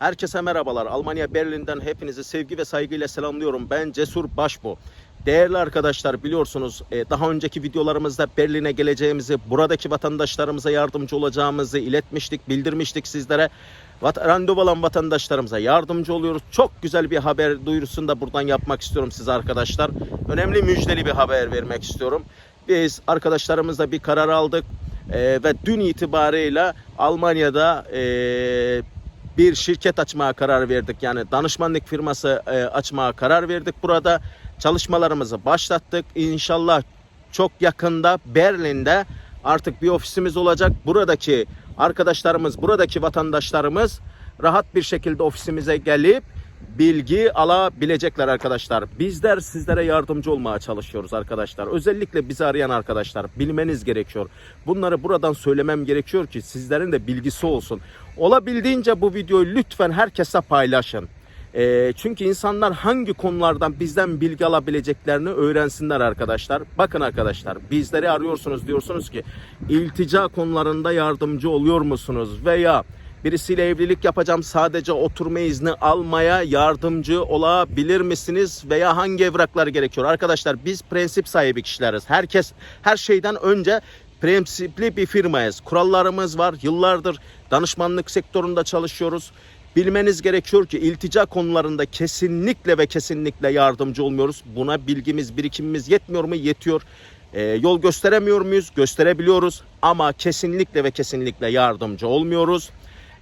Herkese merhabalar. Almanya Berlin'den hepinizi sevgi ve saygıyla selamlıyorum. Ben Cesur Başbu. Değerli arkadaşlar biliyorsunuz e, daha önceki videolarımızda Berlin'e geleceğimizi, buradaki vatandaşlarımıza yardımcı olacağımızı iletmiştik, bildirmiştik sizlere. Randevu alan vatandaşlarımıza yardımcı oluyoruz. Çok güzel bir haber duyurusunu da buradan yapmak istiyorum size arkadaşlar. Önemli müjdeli bir haber vermek istiyorum. Biz arkadaşlarımızla bir karar aldık e, ve dün itibarıyla Almanya'da e, bir şirket açmaya karar verdik. Yani danışmanlık firması e, açmaya karar verdik burada. Çalışmalarımızı başlattık. İnşallah çok yakında Berlin'de artık bir ofisimiz olacak. Buradaki arkadaşlarımız, buradaki vatandaşlarımız rahat bir şekilde ofisimize gelip bilgi alabilecekler arkadaşlar. Bizler sizlere yardımcı olmaya çalışıyoruz arkadaşlar. Özellikle bizi arayan arkadaşlar bilmeniz gerekiyor. Bunları buradan söylemem gerekiyor ki sizlerin de bilgisi olsun. Olabildiğince bu videoyu lütfen herkese paylaşın. Ee, çünkü insanlar hangi konulardan bizden bilgi alabileceklerini öğrensinler arkadaşlar. Bakın arkadaşlar bizleri arıyorsunuz diyorsunuz ki iltica konularında yardımcı oluyor musunuz? Veya birisiyle evlilik yapacağım sadece oturma izni almaya yardımcı olabilir misiniz? Veya hangi evraklar gerekiyor? Arkadaşlar biz prensip sahibi kişileriz. Herkes her şeyden önce prensipli bir firmayız. Kurallarımız var. Yıllardır danışmanlık sektöründe çalışıyoruz. Bilmeniz gerekiyor ki iltica konularında kesinlikle ve kesinlikle yardımcı olmuyoruz. Buna bilgimiz, birikimimiz yetmiyor mu? Yetiyor. Ee, yol gösteremiyor muyuz? Gösterebiliyoruz ama kesinlikle ve kesinlikle yardımcı olmuyoruz.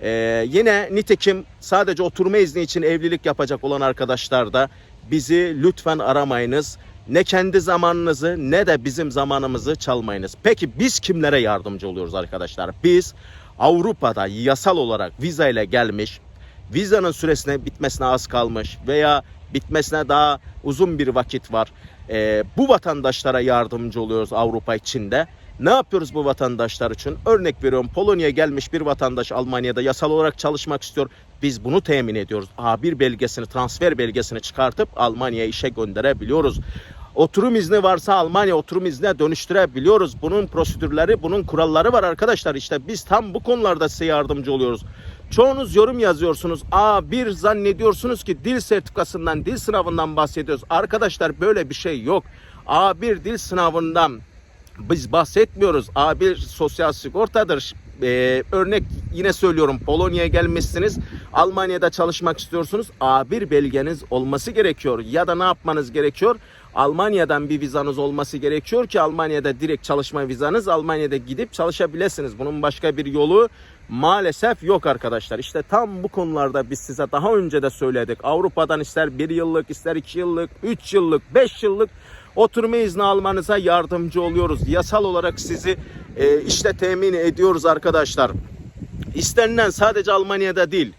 Ee, yine nitekim sadece oturma izni için evlilik yapacak olan arkadaşlar da bizi lütfen aramayınız. Ne kendi zamanınızı ne de bizim zamanımızı çalmayınız. Peki biz kimlere yardımcı oluyoruz arkadaşlar? Biz Avrupa'da yasal olarak viza ile gelmiş, vizanın süresine bitmesine az kalmış veya bitmesine daha uzun bir vakit var. Ee, bu vatandaşlara yardımcı oluyoruz Avrupa içinde. Ne yapıyoruz bu vatandaşlar için? Örnek veriyorum Polonya'ya gelmiş bir vatandaş Almanya'da yasal olarak çalışmak istiyor. Biz bunu temin ediyoruz. A1 belgesini, transfer belgesini çıkartıp Almanya'ya işe gönderebiliyoruz. Oturum izni varsa Almanya oturum iznine dönüştürebiliyoruz. Bunun prosedürleri, bunun kuralları var arkadaşlar. İşte biz tam bu konularda size yardımcı oluyoruz. Çoğunuz yorum yazıyorsunuz. A bir zannediyorsunuz ki dil sertifikasından, dil sınavından bahsediyoruz. Arkadaşlar böyle bir şey yok. A1 dil sınavından biz bahsetmiyoruz. A1 sosyal sigortadır. Ee, örnek yine söylüyorum Polonya'ya gelmişsiniz. Almanya'da çalışmak istiyorsunuz. A1 belgeniz olması gerekiyor. Ya da ne yapmanız gerekiyor? Almanya'dan bir vizanız olması gerekiyor ki Almanya'da direkt çalışma vizanız Almanya'da gidip çalışabilirsiniz. Bunun başka bir yolu maalesef yok arkadaşlar. İşte tam bu konularda biz size daha önce de söyledik. Avrupa'dan ister bir yıllık, ister iki yıllık, üç yıllık, beş yıllık oturma izni almanıza yardımcı oluyoruz. Yasal olarak sizi e, işte temin ediyoruz arkadaşlar. İstenilen sadece Almanya'da değil.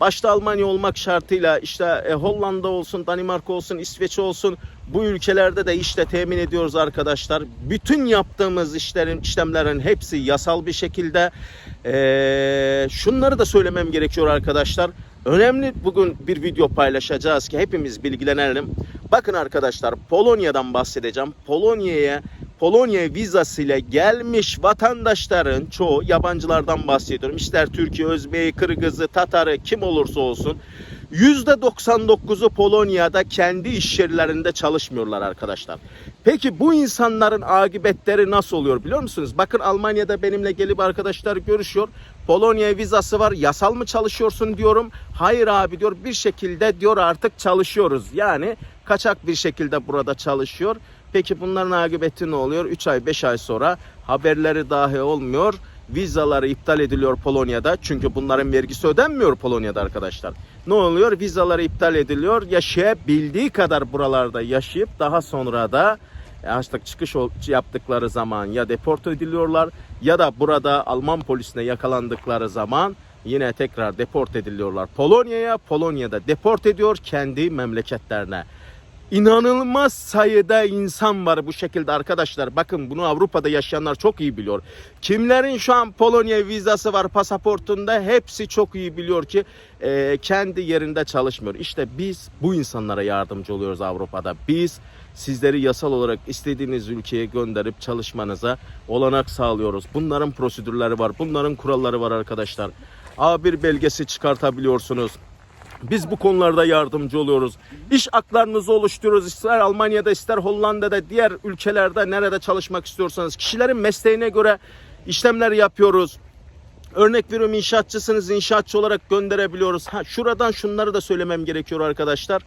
Başta Almanya olmak şartıyla işte e, Hollanda olsun, Danimarka olsun, İsveç olsun bu ülkelerde de işte temin ediyoruz arkadaşlar. Bütün yaptığımız işlerin, işlemlerin hepsi yasal bir şekilde. E, şunları da söylemem gerekiyor arkadaşlar. Önemli bugün bir video paylaşacağız ki hepimiz bilgilenelim. Bakın arkadaşlar Polonya'dan bahsedeceğim. Polonya'ya Polonya vizasıyla gelmiş vatandaşların çoğu yabancılardan bahsediyorum. İster Türkiye, Özbeği, Kırgızı, Tatarı kim olursa olsun %99'u Polonya'da kendi iş yerlerinde çalışmıyorlar arkadaşlar. Peki bu insanların akıbetleri nasıl oluyor biliyor musunuz? Bakın Almanya'da benimle gelip arkadaşlar görüşüyor. Polonya vizası var. Yasal mı çalışıyorsun diyorum. Hayır abi diyor bir şekilde diyor artık çalışıyoruz. Yani kaçak bir şekilde burada çalışıyor. Peki bunların akıbeti ne oluyor? 3 ay 5 ay sonra haberleri dahi olmuyor. Vizaları iptal ediliyor Polonya'da. Çünkü bunların vergisi ödenmiyor Polonya'da arkadaşlar. Ne oluyor? Vizaları iptal ediliyor. Yaşayabildiği kadar buralarda yaşayıp daha sonra da artık çıkış yaptıkları zaman ya deport ediliyorlar ya da burada Alman polisine yakalandıkları zaman yine tekrar deport ediliyorlar Polonya'ya. Polonya'da deport ediyor kendi memleketlerine. İnanılmaz sayıda insan var bu şekilde arkadaşlar. Bakın bunu Avrupa'da yaşayanlar çok iyi biliyor. Kimlerin şu an Polonya vizası var pasaportunda hepsi çok iyi biliyor ki e, kendi yerinde çalışmıyor. İşte biz bu insanlara yardımcı oluyoruz Avrupa'da. Biz sizleri yasal olarak istediğiniz ülkeye gönderip çalışmanıza olanak sağlıyoruz. Bunların prosedürleri var, bunların kuralları var arkadaşlar. A1 belgesi çıkartabiliyorsunuz. Biz bu konularda yardımcı oluyoruz. İş aklarınızı oluşturuyoruz. İster Almanya'da ister Hollanda'da diğer ülkelerde nerede çalışmak istiyorsanız kişilerin mesleğine göre işlemler yapıyoruz. Örnek veriyorum inşaatçısınız inşaatçı olarak gönderebiliyoruz. Ha, şuradan şunları da söylemem gerekiyor arkadaşlar.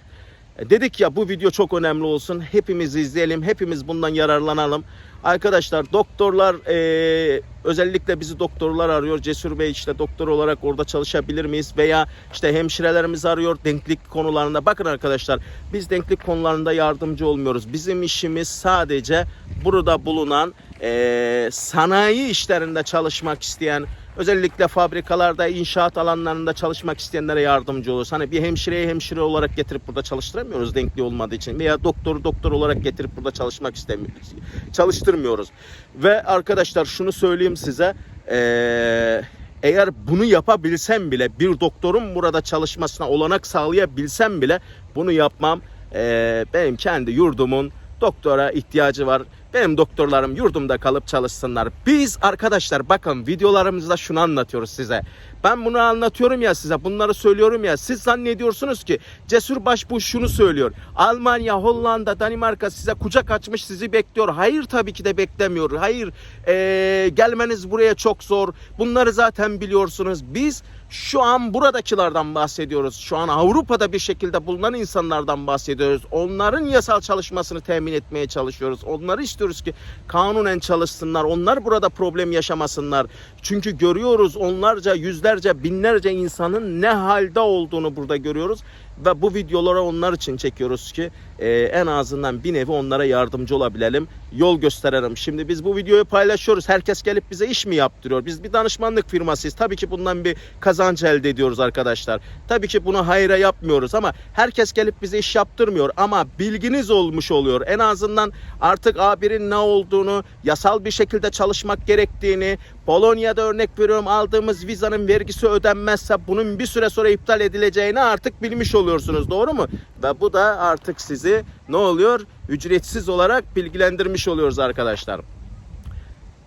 E, Dedik ya bu video çok önemli olsun. Hepimiz izleyelim. Hepimiz bundan yararlanalım. Arkadaşlar doktorlar e, özellikle bizi doktorlar arıyor. Cesur Bey işte doktor olarak orada çalışabilir miyiz? Veya işte hemşirelerimiz arıyor denklik konularında. Bakın arkadaşlar biz denklik konularında yardımcı olmuyoruz. Bizim işimiz sadece burada bulunan e, sanayi işlerinde çalışmak isteyen Özellikle fabrikalarda, inşaat alanlarında çalışmak isteyenlere yardımcı oluruz. Hani bir hemşireyi hemşire olarak getirip burada çalıştıramıyoruz denkli olmadığı için. Veya doktoru doktor olarak getirip burada çalışmak istemiyoruz. Çalıştırmıyoruz. Ve arkadaşlar şunu söyleyeyim size. Ee, eğer bunu yapabilsem bile bir doktorun burada çalışmasına olanak sağlayabilsem bile bunu yapmam. Ee, benim kendi yurdumun doktora ihtiyacı var. Benim doktorlarım yurdumda kalıp çalışsınlar. Biz arkadaşlar bakın videolarımızda şunu anlatıyoruz size. Ben bunu anlatıyorum ya size bunları söylüyorum ya siz zannediyorsunuz ki Cesur Başbuğ şunu söylüyor. Almanya, Hollanda, Danimarka size kucak açmış sizi bekliyor. Hayır tabii ki de beklemiyor. Hayır ee, gelmeniz buraya çok zor. Bunları zaten biliyorsunuz. Biz şu an buradakilerden bahsediyoruz. Şu an Avrupa'da bir şekilde bulunan insanlardan bahsediyoruz. Onların yasal çalışmasını temin etmeye çalışıyoruz. Onları istiyoruz ki kanunen çalışsınlar. Onlar burada problem yaşamasınlar. Çünkü görüyoruz onlarca, yüzlerce, binlerce insanın ne halde olduğunu burada görüyoruz. Ve bu videoları onlar için çekiyoruz ki e, en azından bir nevi onlara yardımcı olabilelim. Yol gösterelim. Şimdi biz bu videoyu paylaşıyoruz. Herkes gelip bize iş mi yaptırıyor? Biz bir danışmanlık firmasıyız. Tabii ki bundan bir kazanç elde ediyoruz arkadaşlar. Tabii ki bunu hayra yapmıyoruz ama herkes gelip bize iş yaptırmıyor. Ama bilginiz olmuş oluyor. En azından artık A1'in ne olduğunu, yasal bir şekilde çalışmak gerektiğini, Polonya'da örnek veriyorum aldığımız vizanın vergisi ödenmezse bunun bir süre sonra iptal edileceğini artık bilmiş oluyorsunuz. Doğru mu? Ve bu da artık sizi ne oluyor? Ücretsiz olarak bilgilendirmiş oluyoruz arkadaşlar.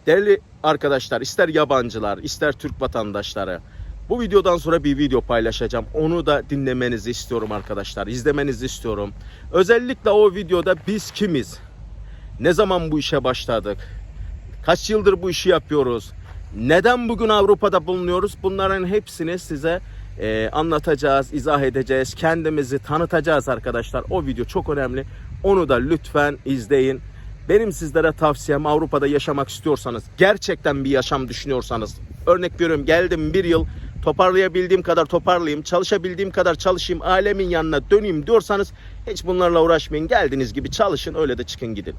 Değerli arkadaşlar ister yabancılar ister Türk vatandaşları bu videodan sonra bir video paylaşacağım. Onu da dinlemenizi istiyorum arkadaşlar. İzlemenizi istiyorum. Özellikle o videoda biz kimiz? Ne zaman bu işe başladık? Kaç yıldır bu işi yapıyoruz? Neden bugün Avrupa'da bulunuyoruz? Bunların hepsini size e, anlatacağız, izah edeceğiz. Kendimizi tanıtacağız arkadaşlar. O video çok önemli. Onu da lütfen izleyin. Benim sizlere tavsiyem Avrupa'da yaşamak istiyorsanız, gerçekten bir yaşam düşünüyorsanız, örnek veriyorum geldim bir yıl toparlayabildiğim kadar toparlayayım, çalışabildiğim kadar çalışayım, ailemin yanına döneyim diyorsanız hiç bunlarla uğraşmayın. Geldiğiniz gibi çalışın öyle de çıkın gidin.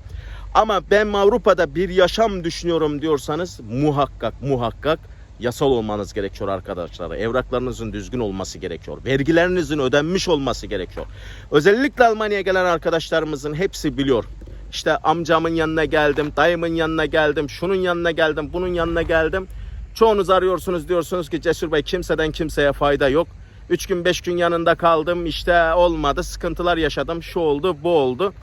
Ama ben Avrupa'da bir yaşam düşünüyorum diyorsanız muhakkak muhakkak yasal olmanız gerekiyor arkadaşlar. Evraklarınızın düzgün olması gerekiyor. Vergilerinizin ödenmiş olması gerekiyor. Özellikle Almanya'ya gelen arkadaşlarımızın hepsi biliyor. İşte amcamın yanına geldim, dayımın yanına geldim, şunun yanına geldim, bunun yanına geldim. Çoğunuz arıyorsunuz diyorsunuz ki Cesur Bey kimseden kimseye fayda yok. 3 gün 5 gün yanında kaldım işte olmadı sıkıntılar yaşadım şu oldu bu oldu.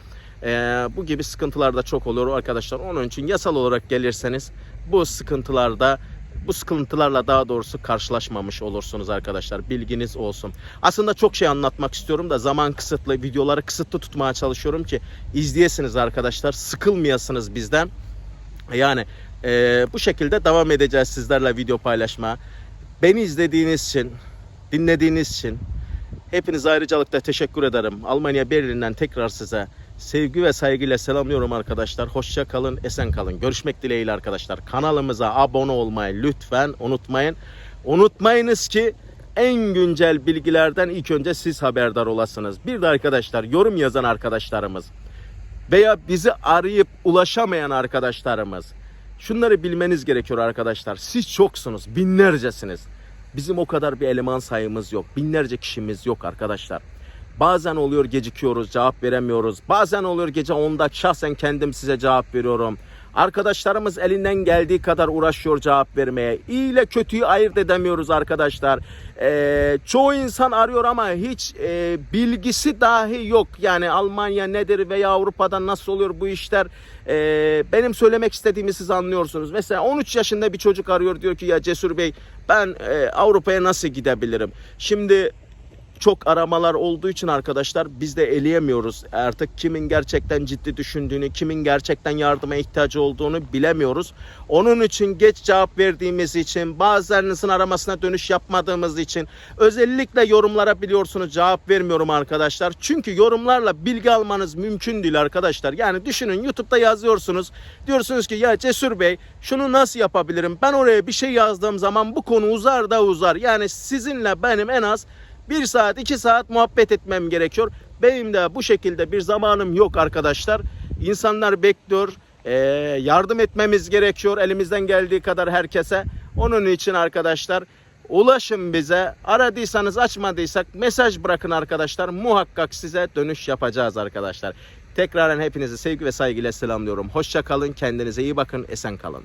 Ee, bu gibi sıkıntılar da çok olur arkadaşlar. Onun için yasal olarak gelirseniz bu sıkıntılarda bu sıkıntılarla daha doğrusu karşılaşmamış olursunuz arkadaşlar. Bilginiz olsun. Aslında çok şey anlatmak istiyorum da zaman kısıtlı. Videoları kısıtlı tutmaya çalışıyorum ki izleyesiniz arkadaşlar. Sıkılmayasınız bizden. Yani e, bu şekilde devam edeceğiz sizlerle video paylaşma. Beni izlediğiniz için, dinlediğiniz için hepinize ayrıcalıkla teşekkür ederim. Almanya Berlin'den tekrar size sevgi ve saygıyla selamlıyorum arkadaşlar. Hoşça kalın, esen kalın. Görüşmek dileğiyle arkadaşlar. Kanalımıza abone olmayı lütfen unutmayın. Unutmayınız ki en güncel bilgilerden ilk önce siz haberdar olasınız. Bir de arkadaşlar yorum yazan arkadaşlarımız veya bizi arayıp ulaşamayan arkadaşlarımız şunları bilmeniz gerekiyor arkadaşlar. Siz çoksunuz, binlercesiniz. Bizim o kadar bir eleman sayımız yok. Binlerce kişimiz yok arkadaşlar. Bazen oluyor gecikiyoruz, cevap veremiyoruz. Bazen oluyor gece 10'da şahsen kendim size cevap veriyorum. Arkadaşlarımız elinden geldiği kadar uğraşıyor cevap vermeye. İyi ile kötüyü ayırt edemiyoruz arkadaşlar. Ee, çoğu insan arıyor ama hiç e, bilgisi dahi yok. Yani Almanya nedir veya Avrupa'da nasıl oluyor bu işler. Ee, benim söylemek istediğimi siz anlıyorsunuz. Mesela 13 yaşında bir çocuk arıyor diyor ki ya Cesur Bey ben e, Avrupa'ya nasıl gidebilirim? Şimdi çok aramalar olduğu için arkadaşlar biz de eleyemiyoruz. Artık kimin gerçekten ciddi düşündüğünü, kimin gerçekten yardıma ihtiyacı olduğunu bilemiyoruz. Onun için geç cevap verdiğimiz için, bazılarınızın aramasına dönüş yapmadığımız için özellikle yorumlara biliyorsunuz cevap vermiyorum arkadaşlar. Çünkü yorumlarla bilgi almanız mümkün değil arkadaşlar. Yani düşünün YouTube'da yazıyorsunuz. Diyorsunuz ki ya Cesur Bey şunu nasıl yapabilirim? Ben oraya bir şey yazdığım zaman bu konu uzar da uzar. Yani sizinle benim en az bir saat iki saat muhabbet etmem gerekiyor. Benim de bu şekilde bir zamanım yok arkadaşlar. İnsanlar bekliyor. Ee, yardım etmemiz gerekiyor elimizden geldiği kadar herkese. Onun için arkadaşlar ulaşın bize. Aradıysanız açmadıysak mesaj bırakın arkadaşlar. Muhakkak size dönüş yapacağız arkadaşlar. Tekraren hepinizi sevgi ve saygıyla selamlıyorum. Hoşça kalın, kendinize iyi bakın, esen kalın.